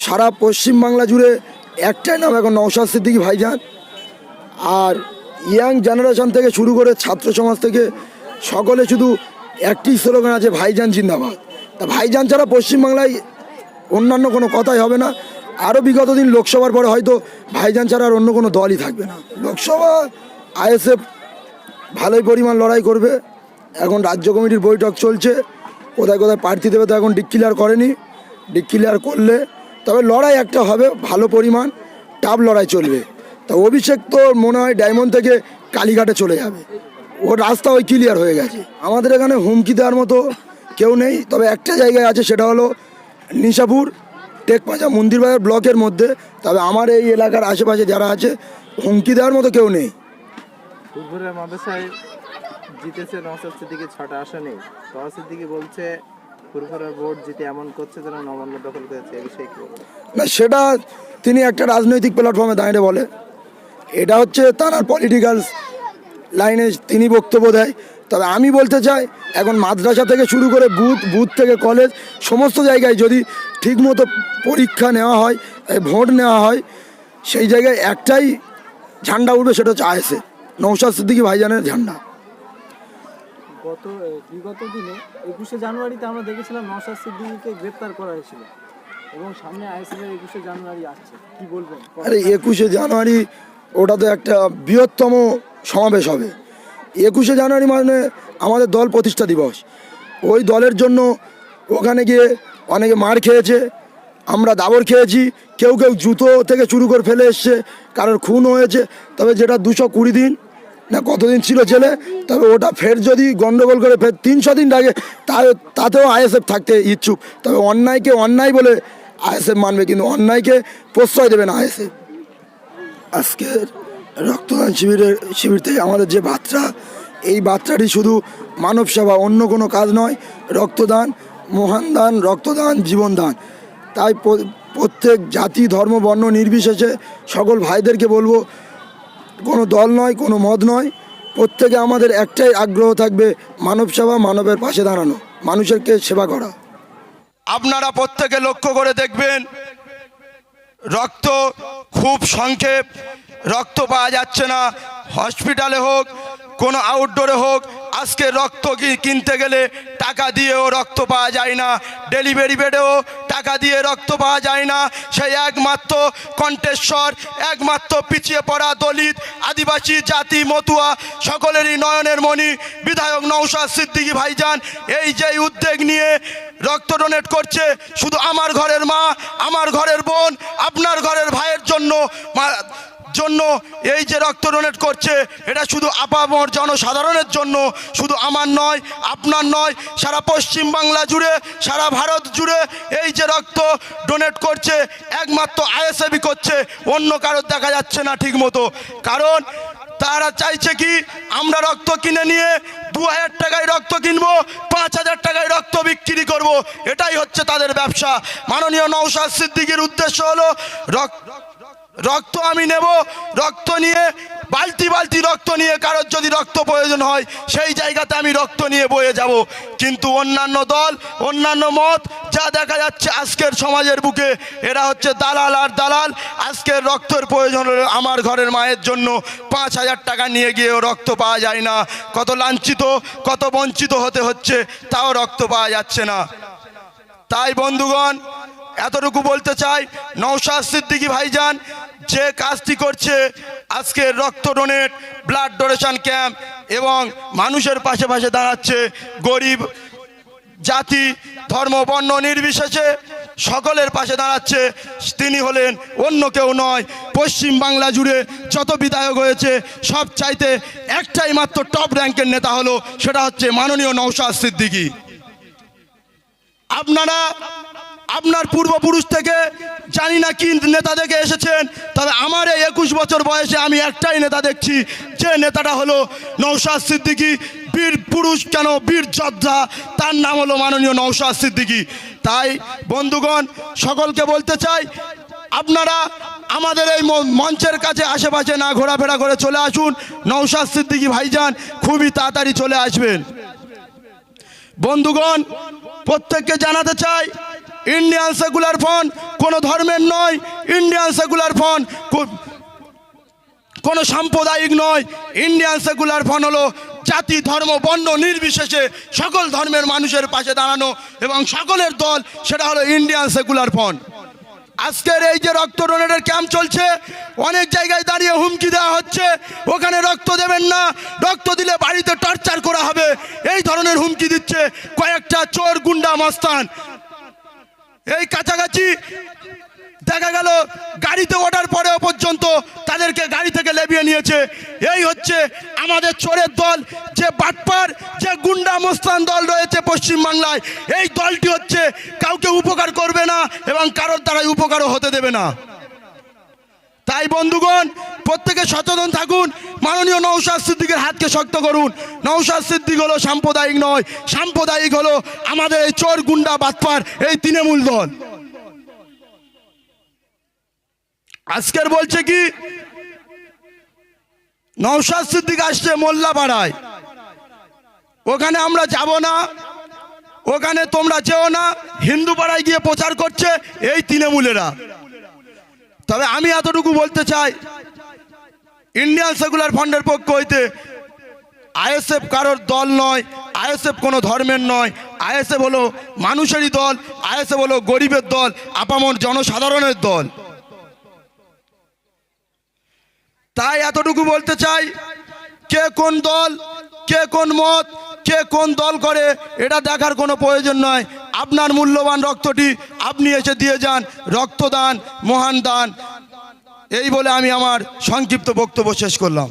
সারা পশ্চিমবাংলা জুড়ে একটাই নাম এখন নওশাদ সিদ্দিকী ভাইজান। আর ইয়াং জেনারেশন থেকে শুরু করে ছাত্র সমাজ থেকে সকলে শুধু একটি স্লোগান আছে, ভাইজান জিন্দাবাদ। তা ভাইজান ছাড়া পশ্চিমবাংলায় অন্যান্য কোনো কথাই হবে না। আরও বিগত দিন লোকসভার পরে হয়তো ভাইজান ছাড়া আর অন্য কোনো দলই থাকবে না। লোকসভা, আইএসএফ ভালোই পরিমাণ লড়াই করবে। এখন রাজ্য কমিটির বৈঠক চলছে। কোথায় কোথায় প্রার্থী দেবে তো এখন ডিক্লিয়ার করেনি। ডিক্লিয়ার করলে তবে লড়াই একটা হবে, ভালো পরিমাণ টাফ লড়াই চলবে। তা অভিষেক তো মনে হয় ডায়মন্ড থেকে কালীঘাটে চলে যাবে। ওর রাস্তা ওই ক্লিয়ার হয়ে গেছে। আমাদের এখানে হুমকি দেওয়ার মতো কেউ নেই। তবে একটা জায়গায় আছে, সেটা হলো নিশাপুর টেকপাঁচা মন্দিরবাজার ব্লকের মধ্যে। তবে আমার এই এলাকার আশেপাশে যারা আছে, হুমকি দেওয়ার মতো কেউ নেই। জিতেছে ছটা বলছে না, সেটা তিনি একটা রাজনৈতিক প্ল্যাটফর্মে দাঁড়িয়ে বলে। এটা হচ্ছে তার পলিটিক্যাল লাইনে তিনি বক্তব্য দেয়। তবে আমি বলতে চাই, এখন মাদ্রাসা থেকে শুরু করে বুথ বুথ থেকে কলেজ সমস্ত জায়গায় যদি ঠিকমতো পরীক্ষা নেওয়া হয় ভোট নেওয়া হয়, সেই জায়গায় একটাই ঝান্ডা উঠবে, সেটা হচ্ছে আয়েসে নৌসাদ সিদ্দিকী ভাইজানের ঝান্ডা। গত বিগত দিনে একুশে জানুয়ারিতে আমরা দেখেছিলাম নওশাদ সিদ্দিকীকে গ্রেপ্তার করা হয়েছিল এবং সামনে আইএসএফের একুশে জানুয়ারি আসছে। কি বলবেন? আরে, একুশে জানুয়ারি ওটা তো একটা বৃহত্তম সমাবেশ হবে। একুশে জানুয়ারি মানে আমাদের দল প্রতিষ্ঠা দিবস। ওই দলের জন্য ওখানে গিয়ে অনেকে মার খেয়েছে, আমরা দাবর খেয়েছি, কেউ কেউ জুতো থেকে শুরু করে ফেলে এসছে, কারোর খুন হয়েছে, তবে যেটা দুশো কুড়ি দিন না, কতদিন ছিল জেলে? তবে ওটা ফের যদি গন্ডগোল করে ফের তিনশো দিন তা তাতেও আইএসএফ থাকতে ইচ্ছুক। তবে অন্যায়কে অন্যায় বলে আইএসএফ মানবে, কিন্তু অন্যায়কে প্রশ্রয় দেবে না আইএসএফ। আজকের রক্তদান শিবিরের, শিবির থেকে আমাদের যে বার্তা, এই বার্তাটি শুধু মানব সেবা, অন্য কোনো কাজ নয়, রক্তদান, মহান দান, রক্তদান জীবনদান তাই প্রত্যেক জাতি, ধর্ম, বর্ণ নির্বিশেষে সকল ভাইদেরকে বলব কোনো দল নয়, কোনো মত নয়। প্রত্যেকে আমাদের একটাই আগ্রহ থাকবে মানব সেবা, মানবের পাশে দাঁড়ানো, মানুষেরকে সেবা করা। আপনারা প্রত্যেকে লক্ষ্য করে দেখবেন, রক্ত খুব সংক্ষেপ, রক্ত পাওয়া যাচ্ছে না। হসপিটালে হোক, কোনো আউটডোরে হোক, আজকে রক্ত কিনতে গেলে টাকা দিয়েও রক্ত পাওয়া যায় না। ডেলিভারি বেডেও টাকা দিয়ে রক্ত পাওয়া যায় না। সেই একমাত্র কণ্ঠেশ্বর, একমাত্র পিছিয়ে পড়া দলিত, আদিবাসী, জাতি, মতুয়া, সকলেরই নয়নের মণি, বিধায়ক নৌসাদ সিদ্দিকী ভাইজান। এই যে উদ্যোগ নিয়ে রক্ত ডোনেট করছে, শুধু আমার ঘরের মা, আমার ঘরের বোন, আপনার ঘরের ভাইয়ের জন্য জন্য এই যে রক্ত ডোনেট করছে, এটা শুধু আপামর জনসাধারণের জন্য, শুধু আমার নয়, আপনার নয়, সারা পশ্চিম বাংলা জুড়ে, সারা ভারত জুড়ে এই যে রক্ত ডোনেট করছে, একমাত্র আইএসএবি করছে, অন্য কারোর দেখা যাচ্ছে না ঠিক মতো কারণ তারা চাইছে কি, আমরা রক্ত কিনে নিয়ে দু হাজার টাকায় রক্ত কিনবো পাঁচ হাজার টাকায় রক্ত বিক্রি করব, এটাই হচ্ছে তাদের ব্যবসা। মাননীয় নৌশাদ সিদ্দিকির উদ্দেশ্য হলো রক্ত রক্ত আমি নেব, রক্ত নিয়ে, বালতি বালতি রক্ত নিয়ে কারোর যদি রক্ত প্রয়োজন হয়, সেই জায়গাতে আমি রক্ত নিয়ে বয়ে যাব। কিন্তু অন্যান্য দল, অন্যান্য মত যা দেখা যাচ্ছে আজকের সমাজের বুকে, এরা হচ্ছে দালাল আর দালাল। আজকের রক্তের প্রয়োজন হলে আমার ঘরের মায়ের জন্য পাঁচ হাজার টাকা নিয়ে গিয়েও রক্ত পাওয়া যায় না। কত লাঞ্ছিত, কত বঞ্চিত হতে হচ্ছে, তাও রক্ত পাওয়া যাচ্ছে না। তাই বন্ধুগণ, এতটুকু বলতে চাই নৌশাদ সিদ্দিকী ভাইজান যে কাজটি করছে, আজকে রক্ত ডোনেট ব্লাড ডোনেশন ক্যাম্প এবং মানুষের পাশে পাশে দাঁড়াচ্ছে গরিব জাতি, ধর্ম, বর্ণ নির্বিশেষে সকলের পাশে দাঁড়াচ্ছে। তিনি হলেন অন্য কেউ নয়, পশ্চিম বাংলা জুড়ে যত বিধায়ক হয়েছে, সব চাইতে একটাই মাত্র টপ র্যাঙ্কের নেতা হলো, সেটা হচ্ছে মাননীয় নৌশাদ সিদ্দিকী। আপনারা আপনার পূর্বপুরুষ থেকে জানি না কি নেতা দেখে এসেছেন, তবে আমার এই একুশ বছর বয়সে আমি একটাই নেতা দেখছি, যে নেতাটা হলো নৌশাদ সিদ্দিকী। বীর পুরুষ কেন? বীর যোদ্ধা, তার নাম হলো মাননীয় নৌশাদ সিদ্দিকী। তাই, বন্ধুগণ, সকলকে বলতে চাই, আপনারা আমাদের এই মঞ্চের কাছে আশেপাশে না ঘোরাফেরা করে চলে আসুন নৌশাদ সিদ্দিকী ভাইজান খুবই তাড়াতাড়ি চলে আসবেন। বন্ধুগণ, প্রত্যেককে জানাতে চাই ইন্ডিয়ান সেকুলার ফ্রন্ট কোনো ধর্মের নয়। ইন্ডিয়ান সেকুলার ফ্রন্ট কোনো সাম্প্রদায়িক নয়। ইন্ডিয়ান সেকুলার ফ্রন্ট হলো জাতি, ধর্ম, বর্ণ নির্বিশেষে সকল ধর্মের মানুষের পাশে দাঁড়ানো এবং সকলের দল, সেটা হলো ইন্ডিয়ান সেকুলার ফ্রন্ট আজকের এই যে রক্ত ডোনেটের ক্যাম্প চলছে, অনেক জায়গায় দাঁড়িয়ে হুমকি দেওয়া হচ্ছে। ওখানে রক্ত দেবেন না। রক্ত দিলে বাড়িতে টর্চার করা হবে। এই ধরনের হুমকি দিচ্ছে কয়েকটা চোর, গুন্ডা, মস্তান। এই কাছাকাছি দেখা গেল, গাড়িতে ওঠার পরেও পর্যন্ত তাদেরকে গাড়ি থেকে লেবিয়ে নিয়েছে। এই হচ্ছে আমাদের চোরের দল, যে বাটপার, যে গুন্ডা মোস্তান দল রয়েছে পশ্চিমবাংলায়। এই দলটি হচ্ছে কাউকে উপকার করবে না এবং কারোর দ্বারাই উপকারও হতে দেবে না। তাই বন্ধুগণ প্রত্যেকে সচেতন থাকুন। মাননীয় নৌশাদ সিদ্দিকের হাতকে শক্ত করুন। নৌশাদ সিদ্দিক হলো সাম্প্রদায়িক নয়, সাম্প্রদায়িক হলো আমাদের এই চোর গুন্ডা বাতপার এই তৃণমূল দল। আজকের বলছে কি? নৌশাদ সিদ্দিক আসছে মোল্লাপাড়ায়। ওখানে আমরা যাব না। ওখানে তোমরা যেও না। হিন্দু পাড়ায় গিয়ে প্রচার করছে এই তৃণমূলেরা। তবে আমি এতটুকু বলতে চাই ইন্ডিয়ান সেকুলার ফান্ডের পক্ষ হইতে আইএসএফ কারোর দল নয় আইএসএফ কোনো ধর্মের নয় আইএসএফ হলো মানুষেরই দল আইএসএফ হলো গরিবের দল, আপামর জনসাধারণের দল। তাই এতটুকু বলতে চাই, কে কোন দল, কে কোন মত, কে কোন দল করে, এটা দেখার কোনো প্রয়োজন নয়। আপনার মূল্যবান রক্তটি আপনি এসে দিয়ে যান, রক্তদান, মহান দান। এই বলে আমি আমার সংক্ষিপ্ত বক্তব্য শেষ করলাম।